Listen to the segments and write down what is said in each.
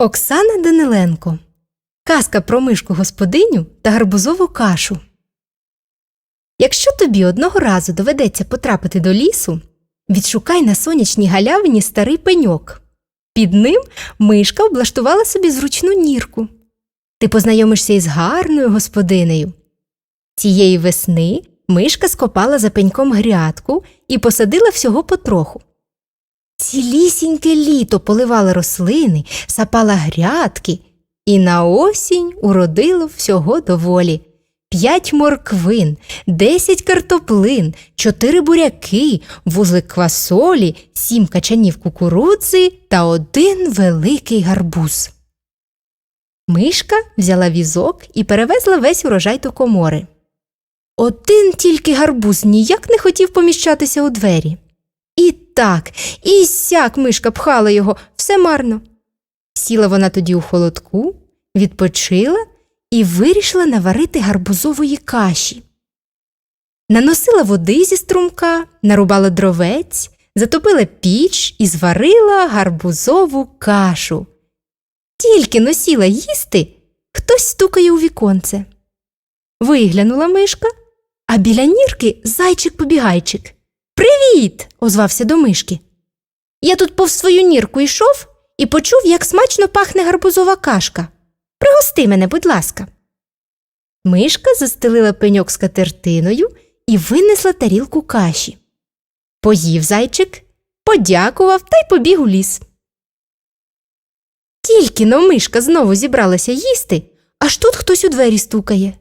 Оксана Даниленко. Казка про мишку господиню та гарбузову кашу. Якщо тобі одного разу доведеться потрапити до лісу, відшукай на сонячній галявині старий пеньок. Під ним мишка облаштувала собі зручну нірку. Ти познайомишся із гарною господинею. Цієї весни мишка скопала за пеньком грядку і посадила всього потроху. Цілісіньке літо поливала рослини, сапала грядки, і на осінь уродило всього доволі. П'ять морквин, десять картоплин, чотири буряки, вузлик квасолі, сім качанів кукурудзи та один великий гарбуз. Мишка взяла візок і перевезла весь урожай до комори. Один тільки гарбуз ніяк не хотів поміщатися у двері. Так, і сяк мишка пхала його, все марно. Сіла вона тоді у холодку, відпочила і вирішила наварити гарбузової каші. Наносила води зі струмка, нарубала дровець, затопила піч і зварила гарбузову кашу. Тільки носіла їсти, хтось стукає у віконце. Виглянула мишка, а біля нірки зайчик-побігайчик. Привіт! озвався до мишки. Я тут повз свою нірку йшов і почув, як смачно пахне гарбузова кашка. Пригости мене, будь ласка. Мишка застелила пеньок скатертиною і винесла тарілку каші. Поїв зайчик, подякував та й побіг у ліс. Тільки но мишка знову зібралася їсти, аж тут хтось у двері стукає.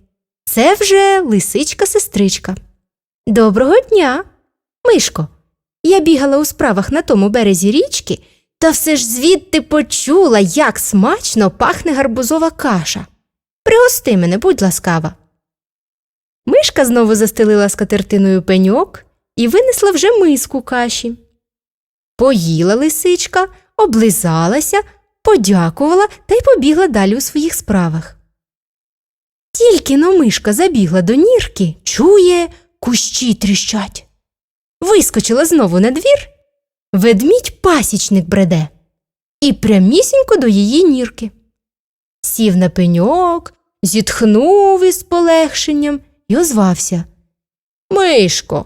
Це вже лисичка сестричка. Доброго дня, Мишко. Я бігала у справах на тому березі річки, та все ж звідти почула, як смачно пахне гарбузова каша. Пригости мене, будь ласкава. Мишка знову застелила скатертиною пеньок і винесла вже миску каші. Поїла лисичка, облизалася, подякувала та й побігла далі у своїх справах. Тільки но мишка забігла до нірки, чує, кущі тріщать. Вискочила знову на двір, ведмідь пасічник бреде і прямісінько до її нірки. Сів на пеньок, зітхнув із полегшенням і озвався. Мишко,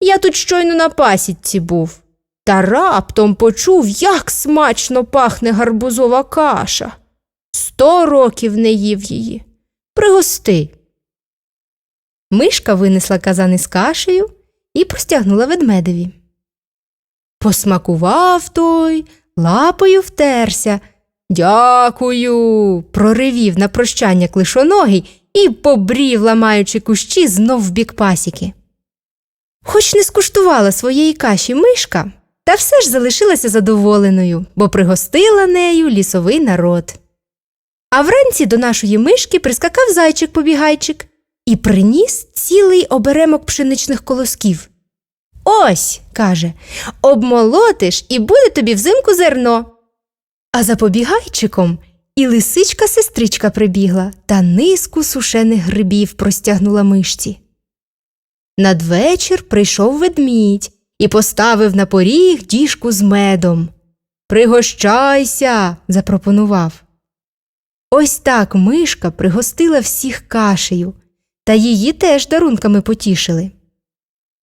я тут щойно на пасідці був, та раптом почув, як смачно пахне гарбузова каша. Сто років не їв її. Пригости. Мишка винесла казан із кашею і простягнула ведмедеві. Посмакував той, лапою втерся. Дякую. проривів на прощання клишоногий і побрів, ламаючи кущі, знов в бік пасіки. Хоч не скуштувала своєї каші мишка, та все ж залишилася задоволеною, бо пригостила нею лісовий народ. А вранці до нашої мишки прискакав зайчик-побігайчик і приніс цілий оберемок пшеничних колосків. Ось, каже, обмолотиш і буде тобі взимку зерно. А за побігайчиком і лисичка сестричка прибігла та низку сушених грибів простягнула мишці. Надвечір прийшов ведмідь і поставив на поріг діжку з медом. Пригощайся, запропонував. Ось так мишка пригостила всіх кашею, та її теж дарунками потішили.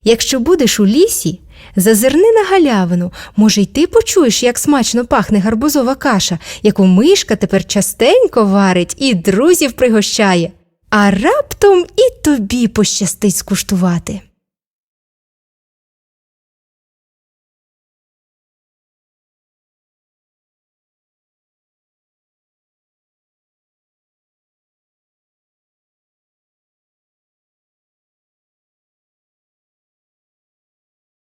Якщо будеш у лісі, зазирни на галявину, може, й ти почуєш, як смачно пахне гарбузова каша, яку мишка тепер частенько варить і друзів пригощає, а раптом і тобі пощастить скуштувати.